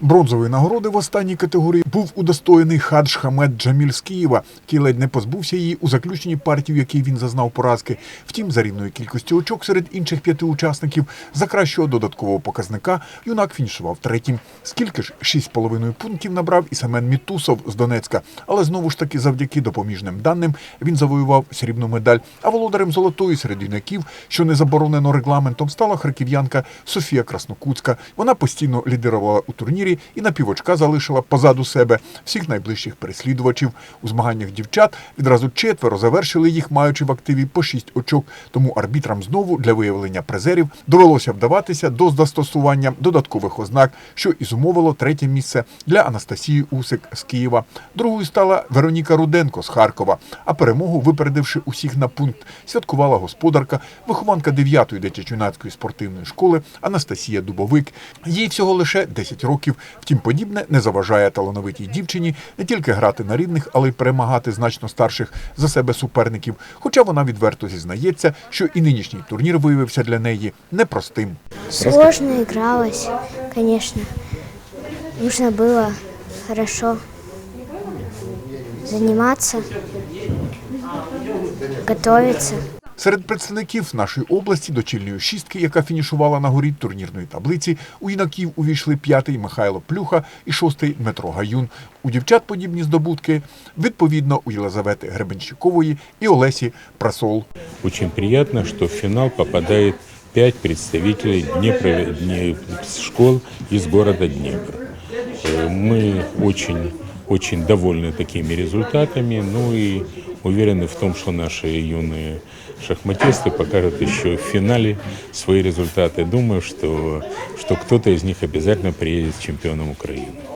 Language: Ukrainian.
Бронзової нагороди в останній категорії був удостоєний Хадж Хамед Джаміль з Києва, який ледь не позбувся її у заключній партії, в якій він зазнав поразки. Втім, за рівною кількістю очок серед інших п'яти учасників за кращого додаткового показника юнак фінішував третім. Скільки ж шість з половиною пунктів набрав і Семен Мітусов з Донецька, але знову ж таки, завдяки допоміжним даним, він завоював срібну медаль. А володарем золотої серед юнаків, що не заборонено регламентом, стала харків'янка Софія Краснокутська. Вона постійно лідирувала у турнірі і на півочка залишила позаду себе всіх найближчих переслідувачів. У змаганнях дівчат відразу четверо завершили їх, маючи в активі по шість очок. Тому арбітрам знову для виявлення призерів довелося вдаватися до застосування додаткових ознак, що і зумовило третє місце для Анастасії Усик з Києва. Другою стала Вероніка Руденко з Харкова. А перемогу, випередивши усіх на пункт, святкувала господарка, вихованка 9-ї дитячо-юнацької спортивної школи Анастасія Дубовик. Їй всього лише 10 років. Втім, подібне не заважає талановитій дівчині не тільки грати на рівних, але й перемагати значно старших за себе суперників. Хоча вона відверто зізнається, що і нинішній турнір виявився для неї непростим. Сложно игралось, конечно. Нужно было хорошо заниматься, готовиться. Серед представників нашої області до чільної шістки, яка фінішувала на горі турнірної таблиці, у юнаків увійшли п'ятий Михайло Плюха і шостий Дмитро Гаюн. У дівчат подібні здобутки відповідно у Єлизавети Гребенщикової і Олесі Прасол. Очень приятно, что в финал попадает пять представителей Днепра, Дне- школ из города Днепр. Э, Мы очень, очень довольны такими результатами, ну и уверены в том, что наши юные шахматисты покажут еще в финале свои результаты. Думаю, что, что кто-то из них обязательно приедет чемпионом Украины.